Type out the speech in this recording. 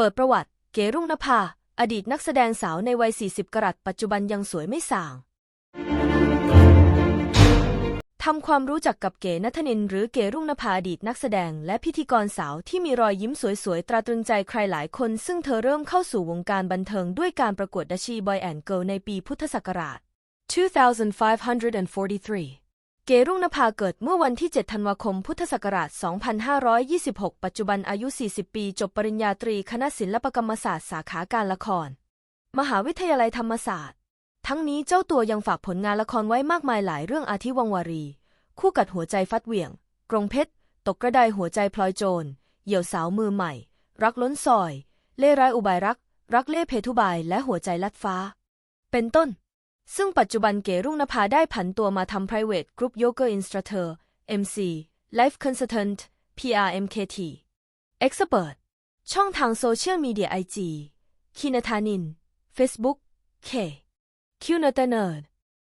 เปิดประวัติ เกรุ่งนภา อดีตนักแสดงสาวในวัย 40 กรัตปัจจุบันยังสวยไม่ส่าง ทำความรู้จักกับเก๋นัทนิน หรือเก๋รุ่งนภาอดีตนักแสดงและพิธีกรสาวที่มีรอยยิ้มสวยๆ ตราตรึงใจใครหลายคน ซึ่งเธอเริ่มเข้าสู่วงการบันเทิงด้วยการประกวดดัชชีบอยแอนด์เกิลในปีพุทธศักราช 2543 เกรุ่งนภาเกิดเมื่อวันที่ 7 ธันวาคม พุทธศักราช 2526 ปัจจุบันอายุ 40 ปี จบปริญญาตรีคณะศิลปกรรมศาสตร์สาขาการละคร มหาวิทยาลัยธรรมศาสตร์ ทั้งนี้เจ้าตัวยังฝากผลงานละครไว้มากมายหลายเรื่องอาทิวังวารี คู่กัดหัวใจฟัดเหวี่ยง กรงเพชร ตกกระไดหัวใจพลอยโจร เหยี่ยวสาวมือใหม่ รักล้นซอย เล่ร้ายอุบายรัก รักเล่เพทุบาย และหัวใจลัดฟ้า เป็นต้น ซึ่งปัจจุบันเก๋รุ่งนภาได้ผันตัวมาทำ private group yoga instructor MC life consultant PRMKT expert ช่องทางโซเชียลมีเดีย IG คินธานิน Facebook K คิวเนเตเนอร์